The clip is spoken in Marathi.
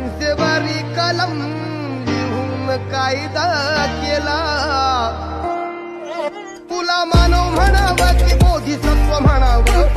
चिंचेवारी कलम लिहून कायदा केला. तुला मानव म्हणावा की बोधिसत्व म्हणावं.